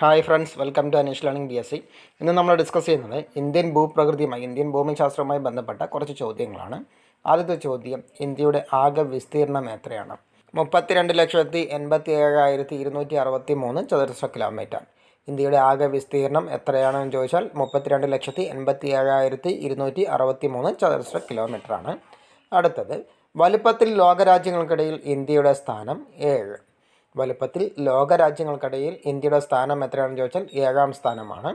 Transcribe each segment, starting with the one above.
Hi friends welcome to Aneesh learning B S C ഇന്ന് നമ്മൾ discuss ചെയ്യുന്നത് Indian ഭൂപ്രകൃതിയുമായി Indian ഭൂമിശാസ്ത്രവുമായി ബന്ധപ്പെട്ട കുറച്ച് ചോദ്യങ്ങളാണ്. ആദ്യത്തെ ചോദ്യം ഇന്ത്യയുടെ ആകെ വിസ്തീർണം എത്രയാണ്? മുപ്പത്തിരണ്ട് ലക്ഷത്തി എൺപത്തി ഏഴായിരത്തി ഇരുന്നൂറ്റി അറുപത്തി മൂന്ന് ചതുരശ്ര കിലോമീറ്റർ ഇന്ത്യയുടെ ആകെ വിസ്തീർണം എത്രയാണെന്ന് ചോദിച്ചാൽ മുപ്പത്തിരണ്ട് ലക്ഷത്തി എൺപത്തി ഏഴായിരത്തി ഇരുന്നൂറ്റി അറുപത്തി മൂന്ന് ചതുരശ്ര കിലോമീറ്ററാണ് അടുത്തത് വലുപ്പത്തിൽ ലോകരാജ്യങ്ങൾക്കിടയിൽ ഇന്ത്യയുടെ സ്ഥാനം ഏഴ്. വലുപ്പത്തിൽ ലോകരാജ്യങ്ങൾക്കിടയിൽ ഇന്ത്യയുടെ സ്ഥാനം എത്രയാണെന്ന് ചോദിച്ചാൽ ഏഴാം സ്ഥാനമാണ്.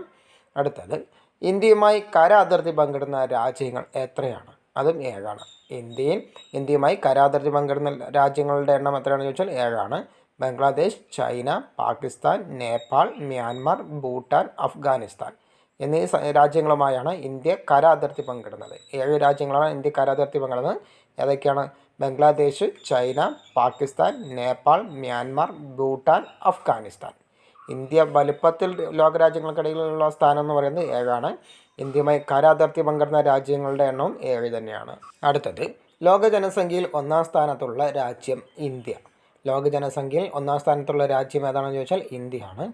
അടുത്തത് ഇന്ത്യയുമായി കര അതിർത്തി പങ്കിടുന്ന രാജ്യങ്ങൾ എത്രയാണ്? അതും ഏഴാണ്. ഇന്ത്യയും ഇന്ത്യയുമായി കര അതിർത്തി പങ്കിടുന്ന രാജ്യങ്ങളുടെ എണ്ണം എത്രയാണെന്ന് ചോദിച്ചാൽ ഏഴാണ്. ബംഗ്ലാദേശ് ചൈന പാകിസ്ഥാൻ നേപ്പാൾ മ്യാൻമാർ ഭൂട്ടാൻ അഫ്ഗാനിസ്ഥാൻ എന്നീ രാജ്യങ്ങളുമായാണ് ഇന്ത്യ കര അതിർത്തി പങ്കിടുന്നത്. ഏഴ് രാജ്യങ്ങളാണ് ഇന്ത്യ കര അതിർത്തി പങ്കിടുന്നത്. ഏതൊക്കെയാണ്? Bangladesh China Pakistan Nepal Myanmar Bhutan Afghanistan. India വലുപ്പത്തിൽ ലോകരാജ്യങ്ങൾക്കിടയിലുള്ള സ്ഥാനം എന്ന് പറയുന്നത് ഏഴാണ്. ഇന്ത്യയുമായി കരാതിർത്തി പങ്കിടുന്ന രാജ്യങ്ങളുടെ എണ്ണവും ഏഴ് തന്നെയാണ്. അടുത്തത് ലോക ജനസംഖ്യയിൽ ഒന്നാം സ്ഥാനത്തുള്ള രാജ്യം ഇന്ത്യ. ലോക ജനസംഖ്യയിൽ ഒന്നാം സ്ഥാനത്തുള്ള രാജ്യം ഏതാണെന്ന് ചോദിച്ചാൽ ഇന്ത്യയാണ്.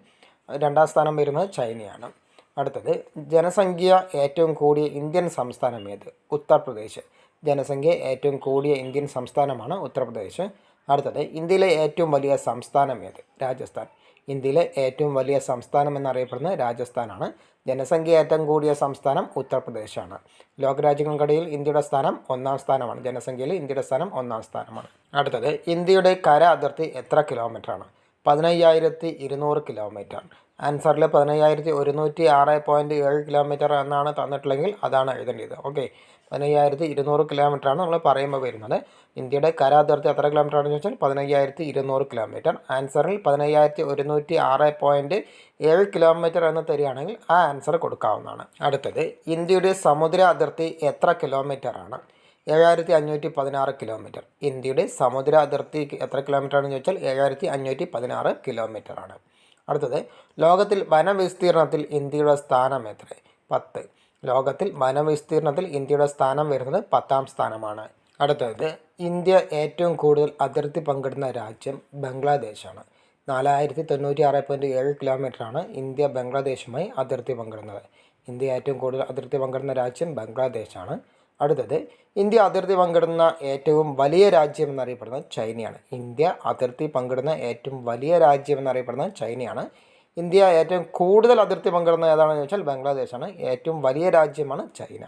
രണ്ടാം സ്ഥാനം വരുന്നത് ചൈനയാണ്. അടുത്തത് ജനസംഖ്യ ഏറ്റവും കൂടിയ ഇന്ത്യൻ സംസ്ഥാനം ഏത്? ഉത്തർപ്രദേശ്. ജനസംഖ്യ ഏറ്റവും കൂടിയ ഇന്ത്യൻ സംസ്ഥാനമാണ് ഉത്തർപ്രദേശ്. അടുത്തത് ഇന്ത്യയിലെ ഏറ്റവും വലിയ സംസ്ഥാനം ഏത്? രാജസ്ഥാൻ. ഇന്ത്യയിലെ ഏറ്റവും വലിയ സംസ്ഥാനം എന്നറിയപ്പെടുന്നത് രാജസ്ഥാനാണ്. ജനസംഖ്യ ഏറ്റവും കൂടിയ സംസ്ഥാനം ഉത്തർപ്രദേശാണ്. ലോകരാജ്യങ്ങൾക്കിടയിൽ ഇന്ത്യയുടെ സ്ഥാനം ഒന്നാം സ്ഥാനമാണ്. ജനസംഖ്യയിൽ ഇന്ത്യയുടെ സ്ഥാനം ഒന്നാം സ്ഥാനമാണ്. അടുത്തത് ഇന്ത്യയുടെ കര അതിർത്തി എത്ര കിലോമീറ്ററാണ്? പതിനയ്യായിരത്തി ഇരുന്നൂറ് കിലോമീറ്റർ. ആൻസറിൽ പതിനയ്യായിരത്തി ഒരുന്നൂറ്റി ആറ് പോയിന്റ് ഏഴ് കിലോമീറ്റർ എന്നാണ് തന്നിട്ടുള്ളെങ്കിൽ അതാണ് എഴുതേണ്ടത് ഓക്കെ. പതിനയ്യായിരത്തി ഇരുന്നൂറ് കിലോമീറ്ററാണ് നമ്മൾ പറയുമ്പോൾ വരുന്നത്. ഇന്ത്യയുടെ കര അതിർത്തി എത്ര കിലോമീറ്റർ ആണെന്ന് ചോദിച്ചാൽ പതിനയ്യായിരത്തി ഇരുന്നൂറ് കിലോമീറ്റർ. ആൻസറിൽ പതിനയ്യായിരത്തി ഒരുന്നൂറ്റി ആറ് പോയിന്റ് ഏഴ് കിലോമീറ്റർ എന്ന് തരികയാണെങ്കിൽ ആ ആൻസർ കൊടുക്കാവുന്നതാണ്. അടുത്തത് ഇന്ത്യയുടെ സമുദ്ര അതിർത്തി എത്ര കിലോമീറ്റർ ആണ് ഏഴായിരത്തി അഞ്ഞൂറ്റി പതിനാറ് കിലോമീറ്റർ. ഇന്ത്യയുടെ സമുദ്ര അതിർത്തി എത്ര കിലോമീറ്റർ ആണെന്ന് ചോദിച്ചാൽ ഏഴായിരത്തി അഞ്ഞൂറ്റി പതിനാറ് കിലോമീറ്റർ ആണ് അടുത്തത് ലോകത്തിൽ വനവിസ്തീർണത്തിൽ ഇന്ത്യയുടെ സ്ഥാനം എത്ര പത്ത്. ലോകത്തിൽ വനവിസ്തീർണത്തിൽ ഇന്ത്യയുടെ സ്ഥാനം വരുന്നത് പത്താം സ്ഥാനമാണ്. അടുത്തത് ഇന്ത്യ ഏറ്റവും കൂടുതൽ അതിർത്തി പങ്കിടുന്ന രാജ്യം ബംഗ്ലാദേശാണ്. നാലായിരത്തി തൊണ്ണൂറ്റി ആറ് പോയിന്റ് ഏഴ് കിലോമീറ്ററാണ് ഇന്ത്യ ബംഗ്ലാദേശുമായി അതിർത്തി പങ്കിടുന്നത്. ഇന്ത്യ ഏറ്റവും കൂടുതൽ അതിർത്തി പങ്കിടുന്ന രാജ്യം ബംഗ്ലാദേശാണ്. അടുത്തത് ഇന്ത്യ അതിർത്തി പങ്കിടുന്ന ഏറ്റവും വലിയ രാജ്യം എന്നറിയപ്പെടുന്നത് ചൈനയാണ്. ഇന്ത്യ അതിർത്തി പങ്കിടുന്ന ഏറ്റവും വലിയ രാജ്യം എന്നറിയപ്പെടുന്നത് ചൈനയാണ്. ഇന്ത്യ ഏറ്റവും കൂടുതൽ അതിർത്തി പങ്കിടുന്ന ഏതാണെന്ന് ചോദിച്ചാൽ ബംഗ്ലാദേശാണ്. ഏറ്റവും വലിയ രാജ്യമാണ് ചൈന.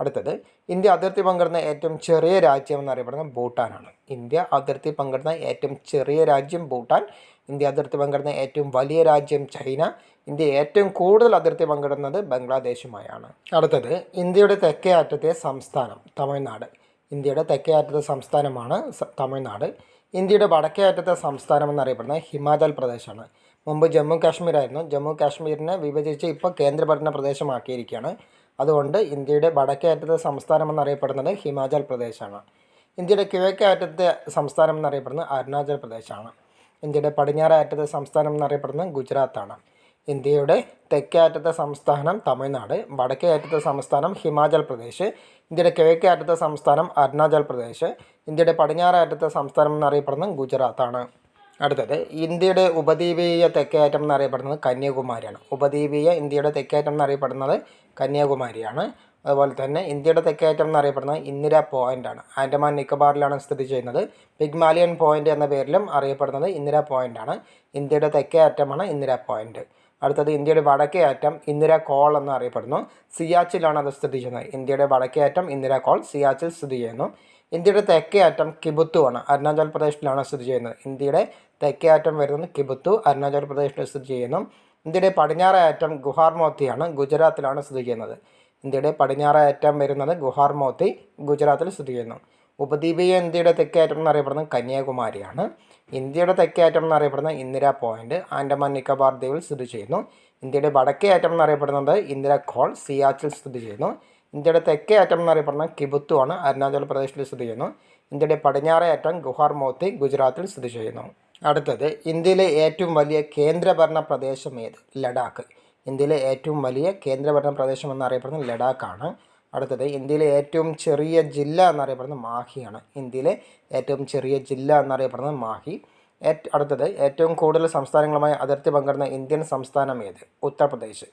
അടുത്തത് ഇന്ത്യ അതിർത്തി പങ്കിടുന്ന ഏറ്റവും ചെറിയ രാജ്യം എന്നറിയപ്പെടുന്നത് ഭൂട്ടാനാണ്. ഇന്ത്യ അതിർത്തി പങ്കിടുന്ന ഏറ്റവും ചെറിയ രാജ്യം ഭൂട്ടാൻ. ഇന്ത്യ അതിർത്തി പങ്കിടുന്ന ഏറ്റവും വലിയ രാജ്യം ചൈന. ഇന്ത്യ ഏറ്റവും കൂടുതൽ അതിർത്തി പങ്കിടുന്നത് ബംഗ്ലാദേശുമായാണ്. അടുത്തത് ഇന്ത്യയുടെ തെക്കേ അറ്റത്തെ സംസ്ഥാനം തമിഴ്നാട്. ഇന്ത്യയുടെ തെക്കേ അറ്റത്തെ സംസ്ഥാനമാണ് തമിഴ്നാട്. ഇന്ത്യയുടെ വടക്കേ അറ്റത്തെ സംസ്ഥാനം എന്നറിയപ്പെടുന്നത് ഹിമാചൽ പ്രദേശാണ്. മുമ്പ് ജമ്മു കാശ്മീരായിരുന്നു. ജമ്മു കാശ്മീരിനെ വിഭജിച്ച് ഇപ്പോൾ കേന്ദ്രഭരണ പ്രദേശമാക്കിയിരിക്കുകയാണ്. അതുകൊണ്ട് ഇന്ത്യയുടെ വടക്കേ അറ്റത്തെ സംസ്ഥാനം എന്നറിയപ്പെടുന്നത് ഹിമാചൽ പ്രദേശാണ്. ഇന്ത്യയുടെ കിഴക്കേ അറ്റത്തെ സംസ്ഥാനം എന്നറിയപ്പെടുന്നത് അരുണാചൽ പ്രദേശാണ്. ഇന്ത്യയുടെ പടിഞ്ഞാറേ അറ്റത്തെ സംസ്ഥാനം എന്നറിയപ്പെടുന്നത് ഗുജറാത്താണ്. ഇന്ത്യയുടെ തെക്കേ അറ്റത്തെ സംസ്ഥാനം തമിഴ്നാട് വടക്കേ അറ്റത്തെ സംസ്ഥാനം ഹിമാചൽ പ്രദേശ് ഇന്ത്യയുടെ കിഴക്കേ അറ്റത്തെ സംസ്ഥാനം അരുണാചൽ പ്രദേശ് ഇന്ത്യയുടെ പടിഞ്ഞാറേ അറ്റത്തെ സംസ്ഥാനം എന്നറിയപ്പെടുന്നത് ഗുജറാത്താണ്. അടുത്തത് ഇന്ത്യയുടെ ഉപദ്വീപീയ തെക്കേയറ്റം എന്നറിയപ്പെടുന്നത് കന്യാകുമാരിയാണ്. ഉപദ്വീപീയ ഇന്ത്യയുടെ തെക്കേയറ്റം എന്നറിയപ്പെടുന്നത് കന്യാകുമാരിയാണ്. അതുപോലെ തന്നെ ഇന്ത്യയുടെ തെക്കേയറ്റം എന്നറിയപ്പെടുന്നത് ഇന്ദിര പോയിന്റ് ആണ്. ആൻഡമാൻ നിക്കോബാറിലാണ് സ്ഥിതി ചെയ്യുന്നത്. പിഗ്മാലിയൻ പോയിന്റ് എന്ന പേരിലും അറിയപ്പെടുന്നത് ഇന്ദിര പോയിന്റ് ആണ്. ഇന്ത്യയുടെ തെക്കേ അറ്റമാണ് ഇന്ദിര പോയിന്റ് അടുത്തത് ഇന്ത്യയുടെ വടക്കേ അറ്റം ഇന്ദിര കോൾ എന്ന് അറിയപ്പെടുന്നു. സിയാച്ചിലാണ് അത് സ്ഥിതി ചെയ്യുന്നത്. ഇന്ത്യയുടെ വടക്കേ അറ്റം ഇന്ദിര കോൾ സിയാച്ചിൽ സ്ഥിതി ചെയ്യുന്നു. ഇന്ത്യയുടെ തെക്കേ അറ്റം കിബുത്തു ആണ്. അരുണാചൽ പ്രദേശിലാണ് സ്ഥിതി ചെയ്യുന്നത്. ഇന്ത്യയുടെ തെക്കേ അറ്റം വരുന്നത് കിബുത്തു അരുണാചൽ പ്രദേശിൽ സ്ഥിതി ചെയ്യുന്നു. ഇന്ത്യയുടെ പടിഞ്ഞാറേ അറ്റം ഗുഹാർമോത്തിയാണ് ഗുജറാത്തിലാണ് സ്ഥിതി ചെയ്യുന്നത്. ഇന്ത്യയുടെ പടിഞ്ഞാറേ അറ്റം വരുന്നത് ഗുഹാർമോത്തി ഗുജറാത്തിൽ സ്ഥിതി ചെയ്യുന്നു. ഉപദ്വീപീയ ഇന്ത്യയുടെ തെക്കേറ്റം എന്നറിയപ്പെടുന്നത് കന്യാകുമാരിയാണ്. ഇന്ത്യയുടെ തെക്കേറ്റം എന്നറിയപ്പെടുന്ന ഇന്ദിര പോയിന്റ് ആൻഡമാൻ നിക്കോബാർ ദ്വീപിൽ സ്ഥിതി ചെയ്യുന്നു. ഇന്ത്യയുടെ വടക്കേ അറ്റം എന്നറിയപ്പെടുന്നത് ഇന്ദിര ഖോൾ സിയാച്ചിൽ സ്ഥിതി ചെയ്യുന്നു. ഇന്ത്യയുടെ തെക്കേ അറ്റം എന്നറിയപ്പെടുന്നത് കിബുത്തു ആണ് അരുണാചൽ പ്രദേശിൽ സ്ഥിതി ചെയ്യുന്നു. ഇന്ത്യയുടെ പടിഞ്ഞാറേ അറ്റം ഗുഹാർമോത്തി ഗുജറാത്തിൽ സ്ഥിതി ചെയ്യുന്നു. അടുത്തത് ഇന്ത്യയിലെ ഏറ്റവും വലിയ കേന്ദ്രഭരണ പ്രദേശം ഏത്? ലഡാക്ക്. ഇന്ത്യയിലെ ഏറ്റവും വലിയ കേന്ദ്രഭരണ പ്രദേശം എന്നറിയപ്പെടുന്നത് ലഡാക്കാണ്. അടുത്തത് ഇന്ത്യയിലെ ഏറ്റവും ചെറിയ ജില്ല എന്നറിയപ്പെടുന്നത് മാഹിയാണ്. ഇന്ത്യയിലെ ഏറ്റവും ചെറിയ ജില്ല എന്നറിയപ്പെടുന്നത് മാഹി. അടുത്തത് ഏറ്റവും കൂടുതൽ സംസ്ഥാനങ്ങളുമായി അതിർത്തി പങ്കിടുന്ന ഇന്ത്യൻ സംസ്ഥാനം ഏത്? ഉത്തർപ്രദേശ്.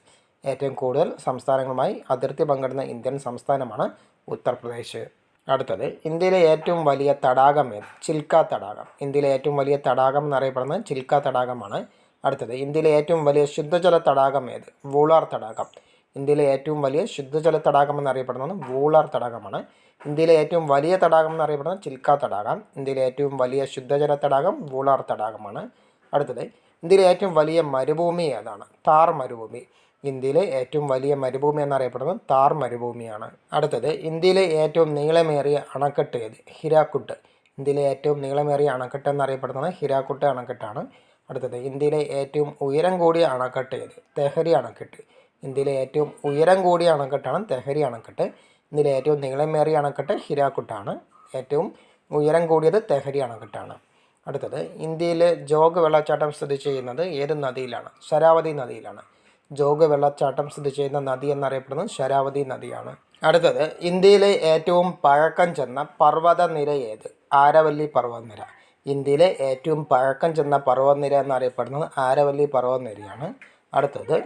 ഏറ്റവും കൂടുതൽ സംസ്ഥാനങ്ങളുമായി അതിർത്തി പങ്കിടുന്ന ഇന്ത്യൻ സംസ്ഥാനമാണ് ഉത്തർപ്രദേശ്. അടുത്തത് ഇന്ത്യയിലെ ഏറ്റവും വലിയ തടാകം ഏത്? ചിൽക്ക തടാകം. ഇന്ത്യയിലെ ഏറ്റവും വലിയ തടാകം എന്നറിയപ്പെടുന്നത് ചിൽക്ക തടാകമാണ്. അടുത്തത് ഇന്ത്യയിലെ ഏറ്റവും വലിയ ശുദ്ധജല തടാകം ഏത്? വൂളാർ തടാകം. ഇന്ത്യയിലെ ഏറ്റവും വലിയ ശുദ്ധജല തടാകം എന്നറിയപ്പെടുന്നത് വൂളാർ തടാകമാണ്. ഇന്ത്യയിലെ ഏറ്റവും വലിയ തടാകം എന്നറിയപ്പെടുന്നത് ചിൽക്ക തടാകം. ഇന്ത്യയിലെ ഏറ്റവും വലിയ ശുദ്ധജല തടാകം വൂളാർ തടാകമാണ്. അടുത്തത് ഇന്ത്യയിലെ ഏറ്റവും വലിയ മരുഭൂമി ഏതാണ്? താർ മരുഭൂമി. ഇന്ത്യയിലെ ഏറ്റവും വലിയ മരുഭൂമി എന്നറിയപ്പെടുന്നത് താർ മരുഭൂമിയാണ്. അടുത്തത് ഇന്ത്യയിലെ ഏറ്റവും നീളമേറിയ അണക്കെട്ട് ഏത്? ഹിരാക്കുട്ട്. ഇന്ത്യയിലെ ഏറ്റവും നീളമേറിയ അണക്കെട്ട് എന്നറിയപ്പെടുന്നത് ഹിരാക്കുട്ട് അണക്കെട്ടാണ്. അടുത്തത് ഇന്ത്യയിലെ ഏറ്റവും ഉയരം കൂടിയ അണക്കെട്ട് ഏത്? തെഹരി അണക്കെട്ട്. ഇന്ത്യയിലെ ഏറ്റവും ഉയരം കൂടിയ അണക്കെട്ടാണ് തെഹരി അണക്കെട്ട്. ഇന്ത്യയിലെ ഏറ്റവും നീളമേറിയ അണക്കെട്ട് ഹിരാക്കുട്ടാണ്. ഏറ്റവും ഉയരം കൂടിയത് തെഹരി അണക്കെട്ടാണ്. അടുത്തത് ഇന്ത്യയിലെ ജോഗ് വെള്ളച്ചാട്ടം സ്ഥിതി ചെയ്യുന്നത് ഏത് നദിയിലാണ്? ശരാവതി നദിയിലാണ്. ജോഗ് വെള്ളച്ചാട്ടം സ്ഥിതി ചെയ്യുന്ന നദി എന്നറിയപ്പെടുന്നത് ശരാവതി നദിയാണ്. അടുത്തത് ഇന്ത്യയിലെ ഏറ്റവും പഴക്കം ചെന്ന പർവതനിര ഏത്? ആരവല്ലി പർവതനിര. ഇന്ത്യയിലെ ഏറ്റവും പഴക്കം ചെന്ന പർവതനിര എന്നറിയപ്പെടുന്നത് ആരവല്ലി പർവതനിരയാണ്. അടുത്തത്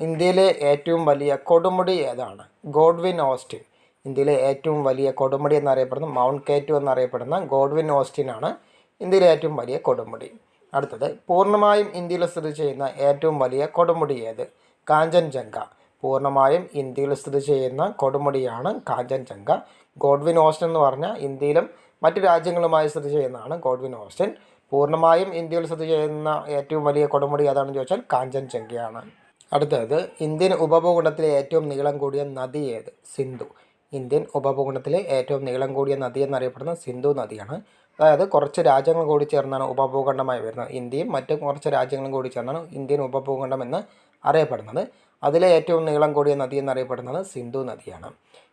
ഇന്ത്യയിലെ ഏറ്റവും വലിയ കൊടുമുടി ഏതാണ്? Godwin Austen. ഇന്ത്യയിലെ ഏറ്റവും വലിയ കൊടുമുടി എന്നറിയപ്പെടുന്ന മൗണ്ട് കേറ്റു എന്നറിയപ്പെടുന്ന ഗോഡ്വിൻ ഓസ്റ്റിൻ ആണ് ഇന്ത്യയിലെ ഏറ്റവും വലിയ കൊടുമുടി. അടുത്തത് പൂർണമായും ഇന്ത്യയിൽ സ്ഥിതി ചെയ്യുന്ന ഏറ്റവും വലിയ കൊടുമുടി ഏത്? കാഞ്ചൻജംഗ. പൂർണമായും ഇന്ത്യയിൽ സ്ഥിതി ചെയ്യുന്ന കൊടുമുടിയാണ് കാഞ്ചൻജംഗ. ഗോഡ്വിൻ ഓസ്റ്റിൻ എന്ന് പറഞ്ഞാൽ ഇന്ത്യയിലും മറ്റു രാജ്യങ്ങളുമായി സ്ഥിതി ചെയ്യുന്നതാണ് ഗോഡ്വിൻ ഓസ്റ്റിൻ. പൂർണമായും ഇന്ത്യയിൽ സ്ഥിതി ചെയ്യുന്ന ഏറ്റവും വലിയ കൊടുമുടി ഏതാണെന്ന് ചോദിച്ചാൽ കാഞ്ചൻജംഗയാണ്. അടുത്തത് ഇന്ത്യൻ ഉപഭൂഖണ്ഡത്തിലെ ഏറ്റവും നീളം കൂടിയ നദി ഏത്? സിന്ധു. ഇന്ത്യൻ ഉപഭൂഖണ്ഡത്തിലെ ഏറ്റവും നീളം കൂടിയ നദി എന്നറിയപ്പെടുന്ന സിന്ധു നദിയാണ്. അതായത് കുറച്ച് രാജ്യങ്ങൾ കൂടി ചേർന്നാണ് ഉപഭൂഖണ്ഡമായി വരുന്നത്. ഇന്ത്യയും മറ്റ് കുറച്ച് രാജ്യങ്ങളും കൂടി ചേർന്നാണ് ഇന്ത്യൻ ഉപഭൂഖണ്ഡം എന്ന് അറിയപ്പെടുന്നത്. അതിലെ ഏറ്റവും നീളം കൂടിയ നദി എന്നറിയപ്പെടുന്നത് സിന്ധു നദിയാണ്.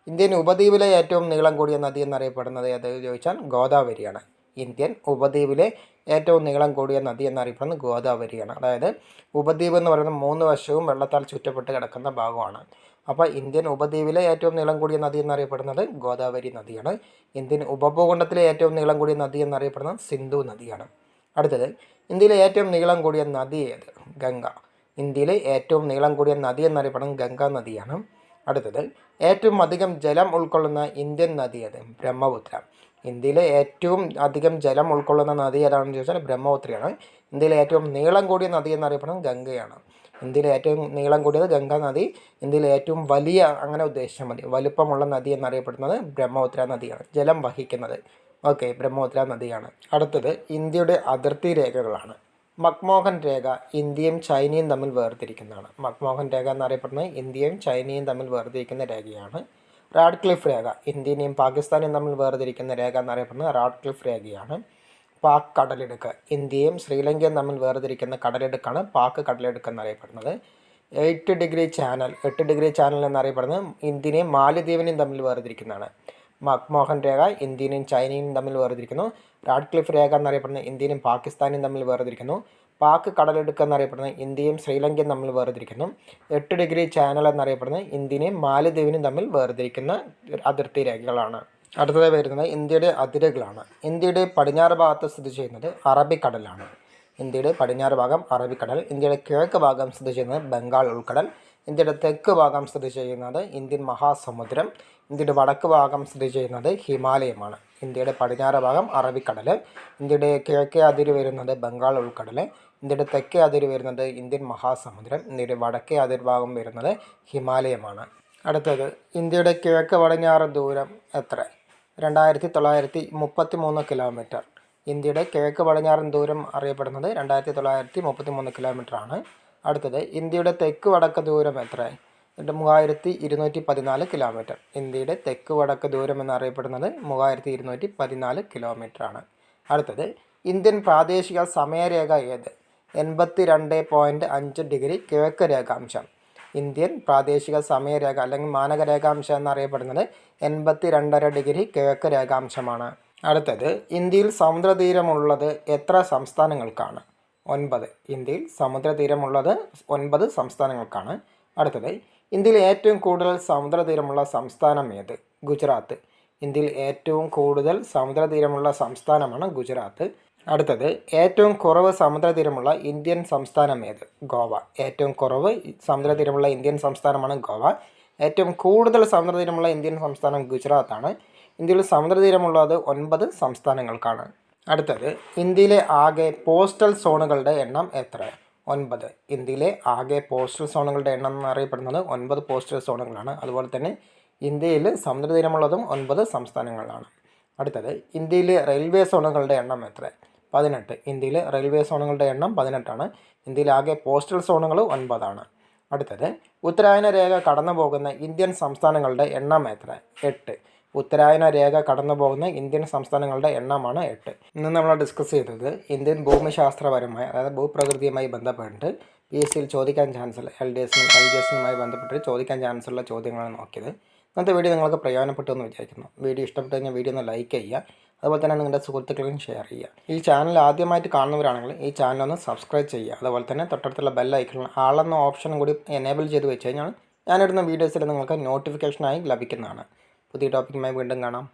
ഇന്ത്യൻ ഉപദ്വീപിലെ ഏറ്റവും നീളം കൂടിയ നദി എന്നറിയപ്പെടുന്നത് ഏത് ചോദിച്ചാൽ ഗോദാവരിയാണ്. ഇന്ത്യൻ ഉപദ്വീപിലെ ഏറ്റവും നീളം കൂടിയ നദി എന്നറിയപ്പെടുന്നത് ഗോദാവരിയാണ്. അതായത് ഉപദ്വീപ് എന്ന് പറയുന്നത് മൂന്ന് വശവും വെള്ളത്താൽ ചുറ്റപ്പെട്ട് കിടക്കുന്ന ഭാഗമാണ്. അപ്പോൾ ഇന്ത്യൻ ഉപദ്വീപിലെ ഏറ്റവും നീളം കൂടിയ നദി എന്നറിയപ്പെടുന്നത് ഗോദാവരി നദിയാണ്. ഇന്ത്യൻ ഉപഭൂഖണ്ഡത്തിലെ ഏറ്റവും നീളം കൂടിയ നദി എന്നറിയപ്പെടുന്നത് സിന്ധു നദിയാണ്. അടുത്തത് ഇന്ത്യയിലെ ഏറ്റവും നീളം കൂടിയ നദി ഏത്? ഗംഗ. ഇന്ത്യയിലെ ഏറ്റവും നീളം കൂടിയ നദി എന്നറിയപ്പെടുന്നത് ഗംഗാ നദിയാണ്. അടുത്തത് ഏറ്റവും അധികം ജലം ഉൾക്കൊള്ളുന്ന ഇന്ത്യൻ നദി ഏത്? ബ്രഹ്മപുത്ര. ഇന്ത്യയിലെ ഏറ്റവും അധികം ജലം ഉൾക്കൊള്ളുന്ന നദി ഏതാണെന്ന് ചോദിച്ചാൽ ബ്രഹ്മപുത്രയാണ്. ഇന്ത്യയിലെ ഏറ്റവും നീളം കൂടിയ നദി എന്നറിയപ്പെടുന്നത് ഗംഗയാണ്. ഇന്ത്യയിലെ ഏറ്റവും നീളം കൂടിയത് ഗംഗാ നദി. ഇന്ത്യയിലെ ഏറ്റവും വലിയ അങ്ങനെ ഉദ്ദേശിച്ചാൽ മതി. വലുപ്പമുള്ള നദി എന്നറിയപ്പെടുന്നത് ബ്രഹ്മപുത്ര നദിയാണ്. ജലം വഹിക്കുന്നത്. ഓക്കെ ബ്രഹ്മപുത്ര നദിയാണ്. അടുത്തത് ഇന്ത്യയുടെ അതിർത്തി രേഖകളാണ്. മക്മോഹൻ രേഖ ഇന്ത്യയും ചൈനയും തമ്മിൽ വേർതിരിക്കുന്നതാണ്. മക്മോഹൻ രേഖ എന്നറിയപ്പെടുന്നത് ഇന്ത്യയും ചൈനയും തമ്മിൽ വേർതിരിക്കുന്ന രേഖയാണ്. റാഡ്ക്ലിഫ് രേഖ. ഇന്ത്യനെയും പാകിസ്ഥാനെയും തമ്മിൽ വേർതിരിക്കുന്ന രേഖ എന്നറിയപ്പെടുന്നത് റാഡ്ക്ലിഫ് രേഖയാണ്. പാക് കടലിടുക്ക്. ഇന്ത്യയും ശ്രീലങ്കയും തമ്മിൽ വേർതിരിക്കുന്ന കടലിടുക്കാണ് പാക് കടലിടുക്ക് എന്നറിയപ്പെടുന്നത്. എയ്റ്റ് ഡിഗ്രി ചാനൽ എട്ട് ഡിഗ്രി ചാനൽ എന്നറിയപ്പെടുന്നത് ഇന്ത്യനെയും മാലിദ്വീപിനെയും തമ്മിൽ വേർതിരിക്കുന്നതാണ്. മക്മോഹൻ രേഖ ഇന്ത്യനെയും ചൈനയും തമ്മിൽ വേർതിരിക്കുന്നു. റാഡ്ക്ലിഫ് രേഖ എന്നറിയപ്പെടുന്നത് ഇന്ത്യനെയും പാകിസ്ഥാനെയും തമ്മിൽ വേർതിരിക്കുന്നു. പാക് കടലെടുക്കുക എന്നറിയപ്പെടുന്നത് ഇന്ത്യയും ശ്രീലങ്കയും തമ്മിൽ വേർതിരിക്കുന്നു. എട്ട് ഡിഗ്രി ചാനൽ എന്നറിയപ്പെടുന്നത് ഇന്ത്യനെയും മാലദ്വീപിനും തമ്മിൽ വേർതിരിക്കുന്ന അതിർത്തി രേഖകളാണ്. അടുത്തത് വരുന്നത് ഇന്ത്യയുടെ അതിരുകളാണ്. ഇന്ത്യയുടെ പടിഞ്ഞാറ് ഭാഗത്ത് സ്ഥിതി ചെയ്യുന്നത് അറബിക്കടലാണ്. ഇന്ത്യയുടെ പടിഞ്ഞാറ് ഭാഗം അറബിക്കടൽ ഇന്ത്യയുടെ കിഴക്ക് ഭാഗം സ്ഥിതി ചെയ്യുന്നത് ബംഗാൾ ഉൾക്കടൽ ഇന്ത്യയുടെ തെക്ക് ഭാഗം സ്ഥിതി ചെയ്യുന്നത് ഇന്ത്യൻ മഹാസമുദ്രം ഇന്ത്യയുടെ വടക്ക് ഭാഗം സ്ഥിതി ചെയ്യുന്നത് ഹിമാലയമാണ്. ഇന്ത്യയുടെ പടിഞ്ഞാറ് ഭാഗം അറബിക്കടൽ ഇന്ത്യയുടെ കിഴക്കേ അതിര് വരുന്നത് ബംഗാൾ ഉൾക്കടൽ ഇന്ത്യയുടെ തെക്കേ അതിര് വരുന്നത് ഇന്ത്യൻ മഹാസമുദ്രം ഇന്ത്യയുടെ വടക്കേ അതിർഭാഗം വരുന്നത് ഹിമാലയമാണ്. അടുത്തത് ഇന്ത്യയുടെ കിഴക്ക് പടിഞ്ഞാറ് ദൂരം എത്ര? രണ്ടായിരത്തി തൊള്ളായിരത്തി മുപ്പത്തി മൂന്ന് കിലോമീറ്റർ. ഇന്ത്യയുടെ കിഴക്ക് പടിഞ്ഞാറൻ ദൂരം അറിയപ്പെടുന്നത് രണ്ടായിരത്തി തൊള്ളായിരത്തി മുപ്പത്തി മൂന്ന് കിലോമീറ്റർ ആണ്. അടുത്തത് ഇന്ത്യയുടെ തെക്ക് വടക്ക് ദൂരം എത്ര? മൂവായിരത്തി ഇരുന്നൂറ്റി പതിനാല് കിലോമീറ്റർ. ഇന്ത്യയുടെ തെക്ക് വടക്ക് ദൂരം എന്നറിയപ്പെടുന്നത് മൂവായിരത്തി ഇരുന്നൂറ്റി പതിനാല് കിലോമീറ്റർ ആണ്. അടുത്തത് ഇന്ത്യൻ പ്രാദേശിക സമയരേഖ ഏത്? എൺപത്തി രണ്ട് പോയിന്റ് അഞ്ച് ഡിഗ്രി കിഴക്ക് രേഖാംശം. ഇന്ത്യൻ പ്രാദേശിക സമയരേഖ അല്ലെങ്കിൽ മാനക രേഖാംശം എന്നറിയപ്പെടുന്നത് എൺപത്തി രണ്ടര ഡിഗ്രി കിഴക്ക് രേഖാംശമാണ്. അടുത്തത് ഇന്ത്യയിൽ സമുദ്രതീരമുള്ളത് എത്ര സംസ്ഥാനങ്ങൾക്കാണ്? ഒൻപത് ഇന്ത്യയിൽ സമുദ്രതീരമുള്ളത് ഒൻപത് സംസ്ഥാനങ്ങൾക്കാണ്. അടുത്തത് ഇന്ത്യയിൽ ഏറ്റവും കൂടുതൽ സമുദ്രതീരമുള്ള സംസ്ഥാനം ഏത്? ഗുജറാത്ത്. ഇന്ത്യയിൽ ഏറ്റവും കൂടുതൽ സമുദ്രതീരമുള്ള സംസ്ഥാനമാണ് ഗുജറാത്ത്. അടുത്തത് ഏറ്റവും കുറവ് സമുദ്രതീരമുള്ള ഇന്ത്യൻ സംസ്ഥാനം ഏത്? ഗോവ. ഏറ്റവും കുറവ് സമുദ്രതീരമുള്ള ഇന്ത്യൻ സംസ്ഥാനമാണ് ഗോവ. ഏറ്റവും കൂടുതൽ സമുദ്രതീരമുള്ള ഇന്ത്യൻ സംസ്ഥാനം ഗുജറാത്താണ്. ഇന്ത്യയിൽ സമുദ്രതീരമുള്ളത് ഒൻപത് സംസ്ഥാനങ്ങൾക്കാണ്. അടുത്തത് ഇന്ത്യയിലെ ആകെ പോസ്റ്റൽ സോണുകളുടെ എണ്ണം എത്ര? ഒൻപത്. ഇന്ത്യയിലെ ആകെ പോസ്റ്റൽ സോണുകളുടെ എണ്ണം എന്നറിയപ്പെടുന്നത് ഒൻപത് പോസ്റ്റൽ സോണുകളാണ്. അതുപോലെ തന്നെ ഇന്ത്യയിൽ സമുദ്രതീരമുള്ളതും ഒൻപത് സംസ്ഥാനങ്ങളാണ് അടുത്തത് ഇന്ത്യയിലെ റെയിൽവേ സോണുകളുടെ എണ്ണം എത്ര? പതിനെട്ട്. ഇന്ത്യയിലെ റെയിൽവേ സോണുകളുടെ എണ്ണം പതിനെട്ടാണ്. ഇന്ത്യയിൽ ആകെ പോസ്റ്റൽ സോണുകൾ ഒൻപതാണ്. അടുത്തത് ഉത്തരായന രേഖ കടന്നു പോകുന്ന ഇന്ത്യൻ സംസ്ഥാനങ്ങളുടെ എണ്ണം എത്ര? എട്ട്. ഉത്തരായന രേഖ കടന്നു പോകുന്ന ഇന്ത്യൻ സംസ്ഥാനങ്ങളുടെ എണ്ണമാണ് എട്ട്. ഇന്ന് നമ്മൾ ഡിസ്കസ് ചെയ്തത് ഇന്ത്യൻ ഭൂമിശാസ്ത്രപരമായ അതായത് ഭൂപ്രകൃതിയുമായി ബന്ധപ്പെട്ട് പി എസ് സിയിൽ ചോദിക്കാൻ ചാൻസ് ഉള്ള എൽ ഡി എസിനും എൽ ഡി എസിനുമായി ബന്ധപ്പെട്ട് ചോദിക്കാൻ ചാൻസ് ഉള്ള ചോദ്യങ്ങളാണ് നോക്കിയത്. ഇന്നത്തെ വീഡിയോ നിങ്ങൾക്ക് പ്രയോജനപ്പെട്ടു എന്ന് വിചാരിക്കുന്നു. വീഡിയോ ഇഷ്ടപ്പെട്ടു കഴിഞ്ഞാൽ വീഡിയോ ഒന്ന് ലൈക്ക് ചെയ്യുക. അതുപോലെ തന്നെ നിങ്ങളുടെ സുഹൃത്തുക്കളും ഷെയർ ചെയ്യുക. ഈ ചാനൽ ആദ്യമായിട്ട് കാണുന്നവരാണെങ്കിൽ ഈ ചാനൽ ഒന്ന് സബ്സ്ക്രൈബ് ചെയ്യുക. അതുപോലെ തന്നെ തൊട്ടടുത്തുള്ള ബെൽ ആളെന്ന ഓപ്ഷനും കൂടി എനേബിൾ ചെയ്ത് വെച്ച് കഴിഞ്ഞാൽ ഞാനിടുന്ന വീഡിയോസിൽ നിങ്ങൾക്ക് നോട്ടിഫിക്കേഷനായി ലഭിക്കുന്നതാണ്. പുതിയ ടോപ്പിക്കുമായി വീണ്ടും കാണാം.